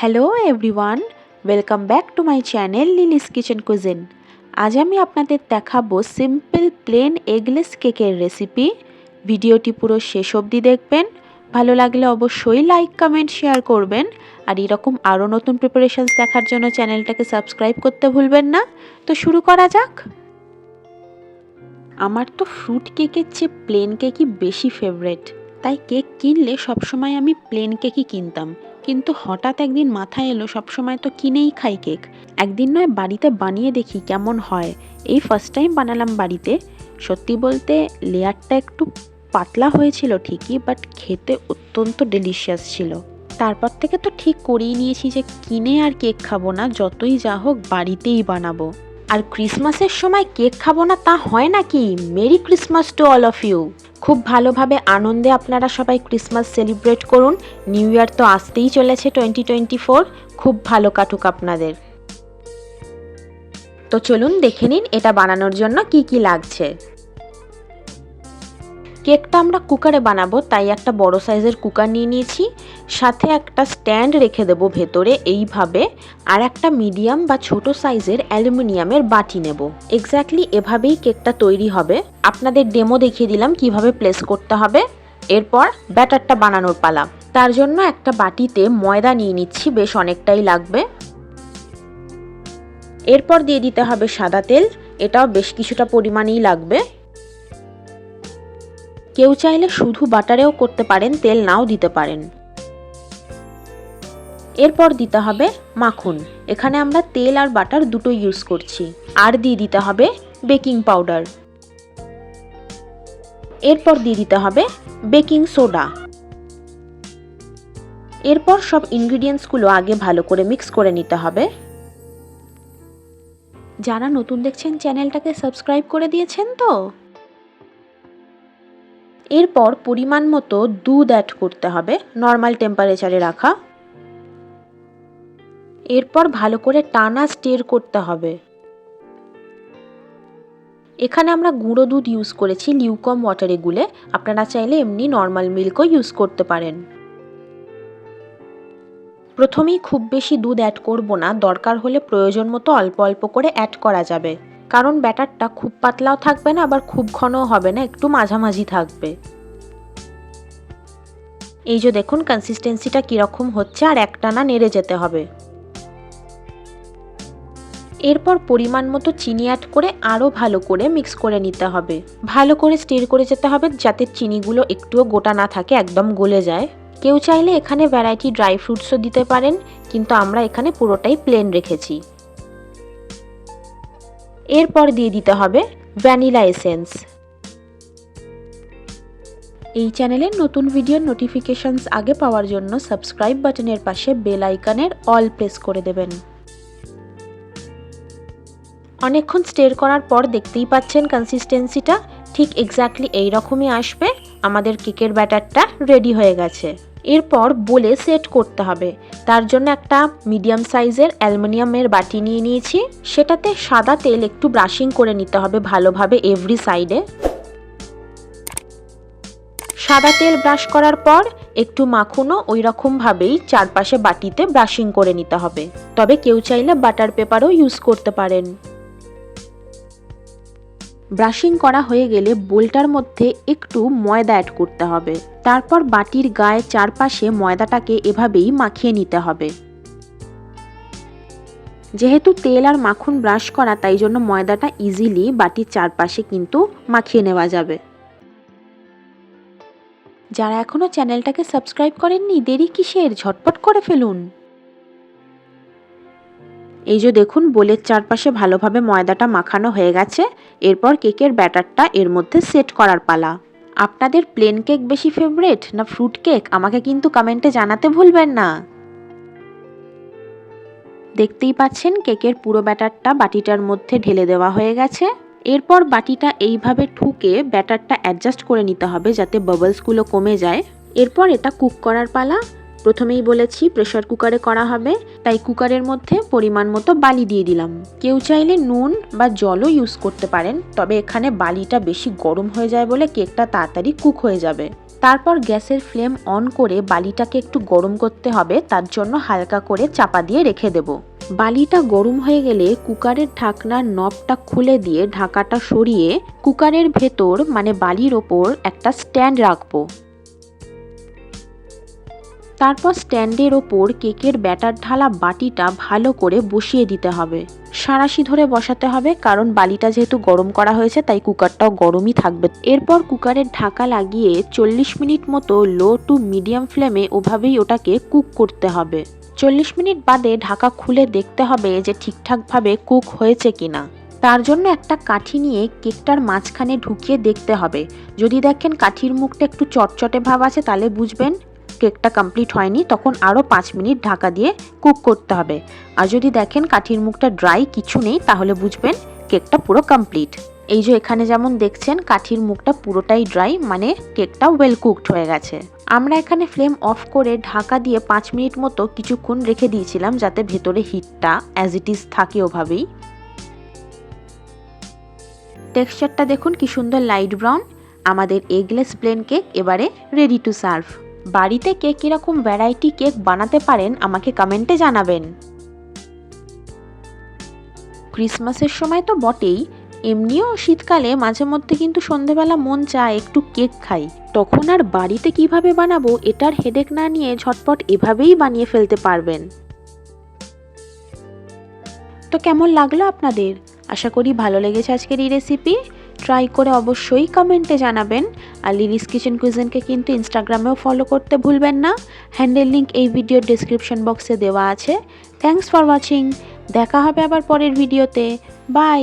Hello everyone welcome back to my channel Lily's kitchen cuisine আজ আমি আপনাদের দেখাবো সিম্পল প্লেন এগলেস কেকের রেসিপি ভিডিওটি পুরো শেষ অবধি দেখবেন। ভালো লাগলে অবশ্যই লাইক কমেন্ট শেয়ার করবেন। আর এরকম আরও নতুন প্রিপারেশনস দেখার জন্য চ্যানেলটাকে সাবস্ক্রাইব করতে ভুলবেন না। তো শুরু করা যাক। আমার তো ফ্রুট কেকের চেয়ে প্লেন কেকই বেশি ফেভারেট তাই কেক কিনলে সবসময় আমি প্লেন কেকই কিনতাম। কিন্তু হঠাৎ একদিন মাথায় এলো, সবসময় তো কিনেই খাই কেক। একদিন নয়, বাড়িতে বানিয়ে দেখি কেমন হয়। এই ফার্স্ট টাইম বানালাম বাড়িতে। সত্যি বলতে, লেয়ারটা একটু পাতলা হয়েছিল ঠিকই বাট খেতে অত্যন্ত ডেলিশিয়াস ছিল। তারপর থেকে তো ঠিক করেই নিয়েছি যে, কিনে আর কেক খাব না, যতই যা হোক বাড়িতেই বানাবো। আর ক্রিসমাসের সময় কেক খাব না তা হয় নাকি? Merry Christmas to all of you. খুব ভালোভাবে আনন্দে আপনারা সবাই ক্রিসমাস সেলিব্রেট করুন। নিউ ইয়ার তো আসতেই চলেছে টোয়েন্টি টোয়েন্টি ফোর। খুব ভালো কাটুক আপনাদের। তো চলুন দেখে নিন এটা বানানোর জন্য কি কি লাগছে। কেকটা আমরা কুকারে বানাবো, তাই একটা বড় সাইজের কুকার নিয়ে নিয়েছি। সাথে একটা স্ট্যান্ড রেখে দেব ভেতরে, এইভাবে। আর একটা মিডিয়াম বা ছোট সাইজের অ্যালুমিনিয়ামের বাটি নেব। এক্স্যাক্টলি এভাবেই কেকটা তৈরি হবে। আপনাদের ডেমো দেখিয়ে দিলাম কীভাবে প্লেস করতে হবে। এরপর ব্যাটারটা বানানোর পালা। তার জন্য একটা বাটিতে ময়দা নিয়ে নিচ্ছি, বেশ অনেকটাই লাগবে। এরপর দিয়ে দিতে হবে সাদা তেল। এটাও বেশ কিছুটা পরিমাণেই লাগবে। কেউ চাইলে শুধু বাটারেও করতে পারেন, তেল নাও দিতে পারেন। এরপর দিতে হবে মাখন। এখানে আমরা তেল আর বাটার দুটো ইউজ করছি। আর দিয়ে দিতে হবে বেকিং পাউডার। এরপর দিয়ে দিতে হবে বেকিং সোডা। এরপর সব ইনগ্রিডিয়েন্টসগুলো আগে ভালো করে মিক্স করে নিতে হবে। যারা নতুন দেখছেন চ্যানেলটাকে সাবস্ক্রাইব করে দিয়েছেন তো? এরপর পরিমাণ মতো দুধ অ্যাড করতে হবে নর্মাল টেম্পারেচারে রাখা। এরপর ভালো করে টানা স্টের করতে হবে। এখানে আমরা গুঁড়ো দুধ ইউজ করেছি লিউকম ওয়াটারে গুলে। আপনারা চাইলে এমনি নর্মাল মিল্কও ইউজ করতে পারেন। প্রথমেই খুব বেশি দুধ অ্যাড করব না, দরকার হলে প্রয়োজন মতো অল্প অল্প করে অ্যাড করা যাবে। কারণ ব্যাটারটা খুব পাতলাও থাকবে না, আবার খুব ঘনও হবে না, একটু মাঝামাঝি থাকবে। এই যে দেখুন কনসিস্টেন্সিটা কীরকম হচ্ছে, আর একটানা নেড়ে যেতে হবে। এরপর পরিমাণ মতো চিনি অ্যাড করে আরও ভালো করে মিক্স করে নিতে হবে। ভালো করে স্টির করে যেতে হবে, যাতে চিনিগুলো একটুও গোটা না থাকে, একদম গলে যায়। কেউ চাইলে এখানে ভ্যারাইটি ড্রাই ফ্রুটসও দিতে পারেন, কিন্তু আমরা এখানে পুরোটাই প্লেন রেখেছি। এরপর দিয়ে দিতে হবে ভ্যানিলা এসেন্স। এই চ্যানেলের নতুন ভিডিওর নোটিফিকেশনস আগে পাওয়ার জন্য সাবস্ক্রাইব বাটনের পাশে বেল আইকনের অল প্রেস করে দেবেন। অনেকক্ষণ স্টের করার পর দেখতেই পাচ্ছেন কনসিস্টেন্সিটা ঠিক এক্স্যাক্টলি এই রকমই আসবে। আমাদের কেকের ব্যাটারটা রেডি হয়ে গেছে। এরপর বলে সেট করতে হবে। তার জন্য একটা মিডিয়াম সাইজের অ্যালুমিনিয়ামের বাটি নিয়ে নিয়েছি। সেটাতে সাদা তেল একটু ব্রাশিং করে নিতে হবে ভালোভাবে এভরি সাইডে। সাদা তেল ব্রাশ করার পর একটু মাখনও ওই রকমভাবেই চারপাশে বাটিতে ব্রাশিং করে নিতে হবে। তবে কেউ চাইলে বাটার পেপারও ইউজ করতে পারেন। ব্রাশিং করা হয়ে গেলে বোলটার মধ্যে একটু ময়দা অ্যাড করতে হবে। তারপর বাটির গায়ে চারপাশে ময়দাটাকে এভাবেই মাখিয়ে নিতে হবে। যেহেতু তেল আর মাখন ব্রাশ করা, তাই জন্য ময়দাটা ইজিলি বাটির চারপাশে কিন্তু মাখিয়ে নেওয়া যাবে। যারা এখনও চ্যানেলটাকে সাবস্ক্রাইব করেননি, দেরি কিসের? ঝটপট করে ফেলুন। এই যে দেখুন, বোলের চারপাশে ভালোভাবে ময়দাটা মাখানো হয়ে গেছে। এরপর কেকের ব্যাটারটা এর মধ্যে সেট করার পালা। আপনাদের প্লেন কেক বেশি ফেভারেট না ফ্রুট কেক? আমাকে কিন্তু কমেন্টে জানাতে ভুলবেন না। দেখতেই পাচ্ছেন, কেকের পুরো ব্যাটারটা বাটিটার মধ্যে ঢেলে দেওয়া হয়ে গেছে। এরপর বাটিটা এইভাবে ঠুকে ব্যাটারটা অ্যাডজাস্ট করে নিতে হবে যাতে বাবলসগুলো কমে যায়। এরপর এটা কুক করার পালা। প্রথমেই বলেছি প্রেশার কুকারে করা হবে, তাই কুকারের মধ্যে পরিমাণ মতো বালি দিয়ে দিলাম। কেউ চাইলে নুন বা জলও ইউজ করতে পারেন, তবে এখানে বালিটা বেশি গরম হয়ে যায় বলে কেকটা তাড়াতাড়ি কুক হয়ে যাবে। তারপর গ্যাসের ফ্লেম অন করে বালিটাকে একটু গরম করতে হবে, তার জন্য হালকা করে চাপা দিয়ে রেখে দেব। বালিটা গরম হয়ে গেলে কুকারের ঢাকনার নবটা খুলে দিয়ে ঢাকাটা সরিয়ে কুকারের ভেতর মানে বালির ওপর একটা স্ট্যান্ড রাখব। তারপর স্ট্যান্ডের ওপর কেকের ব্যাটার ঢালা বাটিটা ভালো করে বসিয়ে দিতে হবে। সাঁড়াশি ধরে বসাতে হবে, কারণ বালিটা যেহেতু গরম করা হয়েছে, তাই কুকারটাও গরমই থাকবে। এরপর কুকারের ঢাকা লাগিয়ে চল্লিশ মিনিট মতো লো টু মিডিয়াম ফ্লেমে ওভাবেই ওটাকে কুক করতে হবে। চল্লিশ মিনিট বাদে ঢাকা খুলে দেখতে হবে যে ঠিকঠাকভাবে কুক হয়েছে কিনা। তার জন্য একটা কাঠি নিয়ে কেকটার মাঝখানে ঢুকিয়ে দেখতে হবে। যদি দেখেন কাঠির মুখটা একটু চটচটে ভাব আছে, তাহলে বুঝবেন কেকটা কমপ্লিট হয়নি, তখন আরও পাঁচ মিনিট ঢাকা দিয়ে কুক করতে হবে। আর যদি দেখেন কাঠির মুখটা ড্রাই কিছু নেই, তাহলে বুঝবেন কেকটা পুরো কমপ্লিট এই যে এখানে যেমন দেখছেন, কাঠির মুখটা পুরোটাই ড্রাই মানে কেকটা ওয়েল কুকড হয়ে গেছে। আমরা এখানে ফ্লেম অফ করে ঢাকা দিয়ে পাঁচ মিনিট মতো কিছুক্ষণ রেখে দিয়েছিলাম, যাতে ভেতরে হিটটা অ্যাজ ইট ইজ থাকে ওভাবেই। টেক্সচারটা দেখুন কি সুন্দর লাইট ব্রাউন আমাদের এগলেস প্লেন কেক এবারে রেডি টু সার্ভ বাড়িতে কে কীরকম ভ্যারাইটি কেক বানাতে পারেন আমাকে কমেন্টে জানাবেন। ক্রিসমাসের সময় তো বটেই, এমনিও শীতকালে মাঝে মধ্যে কিন্তু সন্ধেবেলা মন চায় একটু কেক খাই। তখন আর বাড়িতে কীভাবে বানাবো এটার হেডেক না নিয়ে ঝটপট এভাবেই বানিয়ে ফেলতে পারবেন। তো কেমন লাগল আপনাদের? আশা করি ভালো লেগেছে আজকের এই রেসিপি ট্রাই করে অবশ্যই কমেন্টে জানাবেন। আর লিলিস কিচেন কুইজেনকে কিন্তু ইনস্টাগ্রামেও ফলো করতে ভুলবেন না। হ্যান্ডেল লিঙ্ক এই ভিডিওর ডিসক্রিপশন বক্সে দেওয়া আছে। থ্যাংকস ফর ওয়াচিং দেখা হবে আবার পরের ভিডিওতে বাই